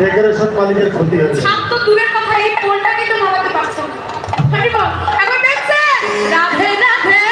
Decoration মালিকের ক্ষতি হচ্ছে সাত তো দূরের কথা, এই পোলটা কিন্তু নামাতে পারছ মানে বল, এখন দেখছেন রাধে রাধে।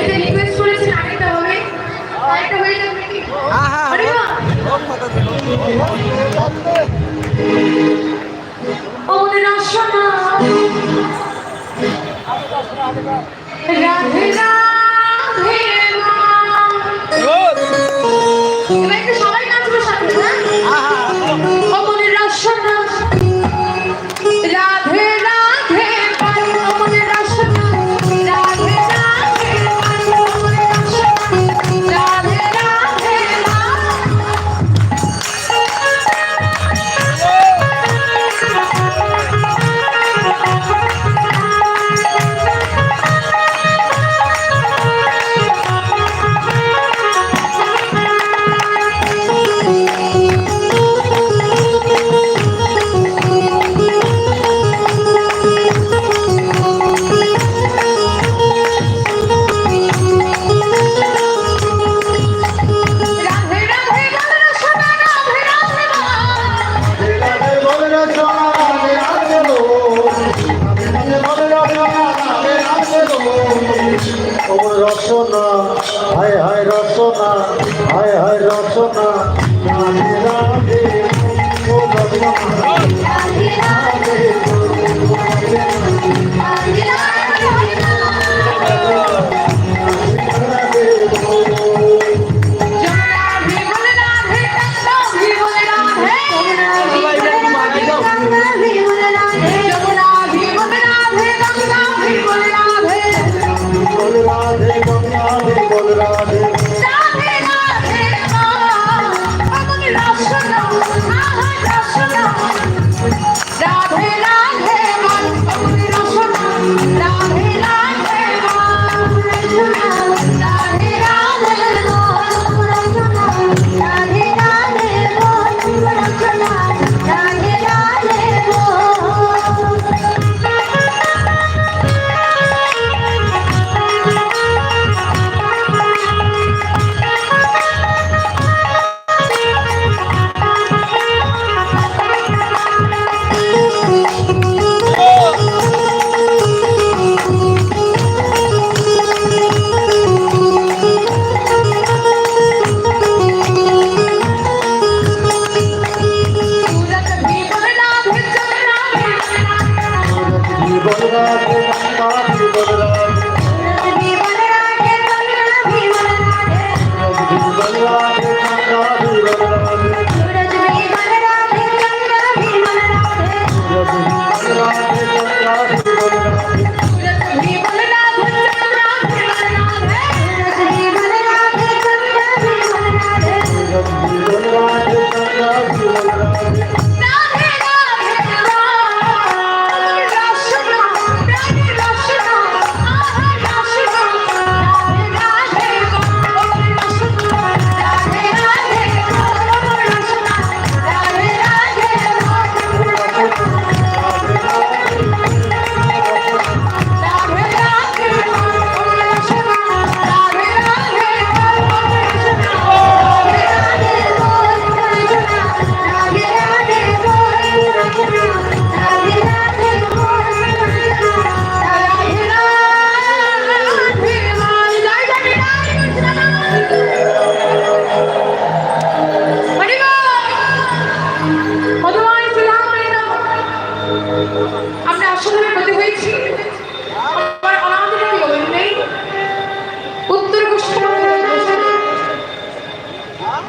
এটা রিকোয়েস্ট করেছেন আরেকটা হবে। আরেকটা হয়ে যাবে কি হ্যাঁ হ্যাঁ আরে হ্যাঁ। বাহ ওদের আসনা রাধে রাধে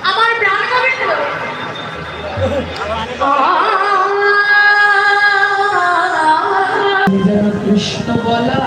আমার প্রাণ হবে কৃষ্ণ বলা।